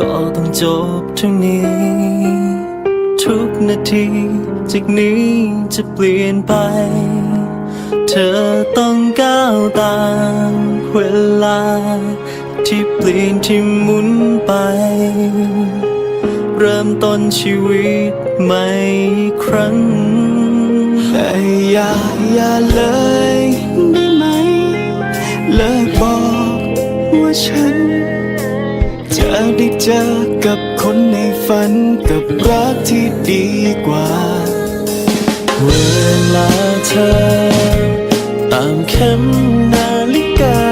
ก็ต้องจบเท่านี้ ทุกนาที จากนี้จะเปลี่ยนไป เธอต้องก้าวตามเวลา ที่เปลี่ยนที่หมุนไป เริ่มต้นชีวิตใหม่อีกครั้งแต่อย่าอย่าเลยได้ไหม เลิกบอกว่าฉัน จะได้เจอกับคนในฝันกับรักที่ดีกว่า เวลาเธอ ตามเข็มนาฬิกา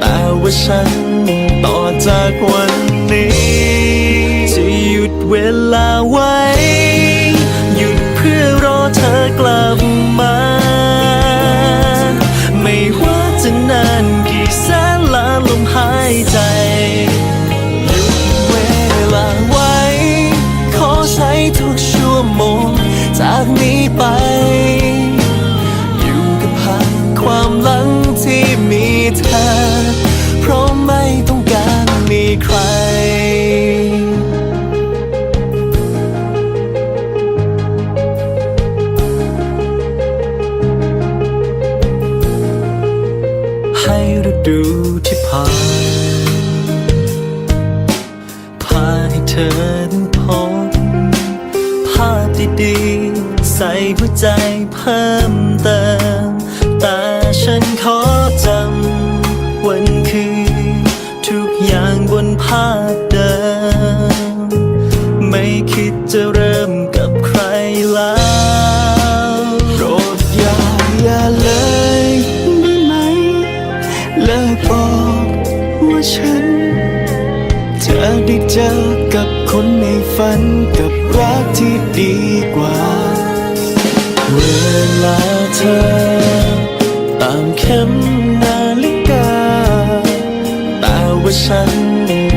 แต่ว่าฉันต่อจากวันนี้ จะหยุดเวลาไว้ หยุดเพื่อรอเธอกลับมา ไม่ว่าจะนานกี่แสนล้านลมหาย ไป อยู่กับภาพความหลังที่มีเธอ เพราะไม่ต้องการมีใคร ให้ฤดูที่ผ่านพาให้เธอได้พบภาพดี ใส่หัวใจเพิ่มเติมแต่ฉันขอจำวันคืนทุกอย่างบนภาพเดิม ไม่คิดจะเริ่มกับใครแล้วโปรดอย่าอย่าเลยได้ไหม เลิกบอกว่าฉัน จะได้เจอกับคนในฝันกับรักที่ดีกว่า อ ตามเข็มนาฬิกา แต่ว่าฉัน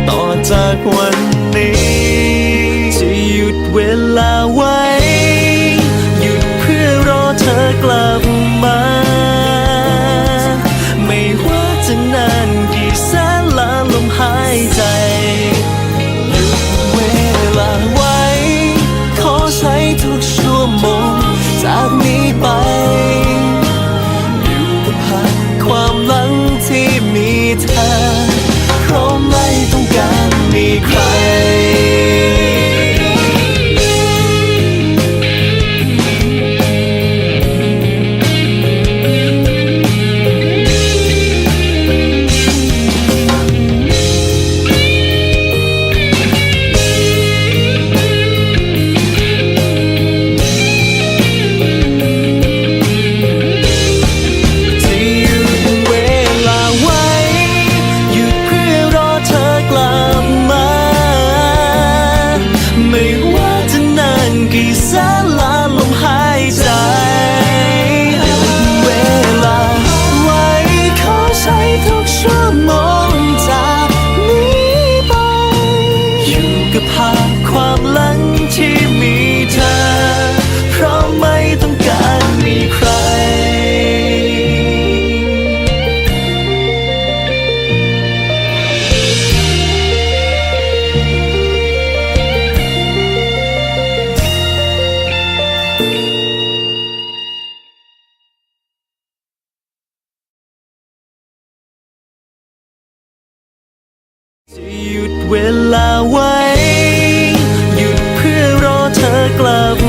ต่อจากวันนี้ จะหยุดเวลาไว้ หยุดเพื่อรอเธอกลับ จะหยุดเวลาไว้ หยุดเพื่อรอเธอกลับ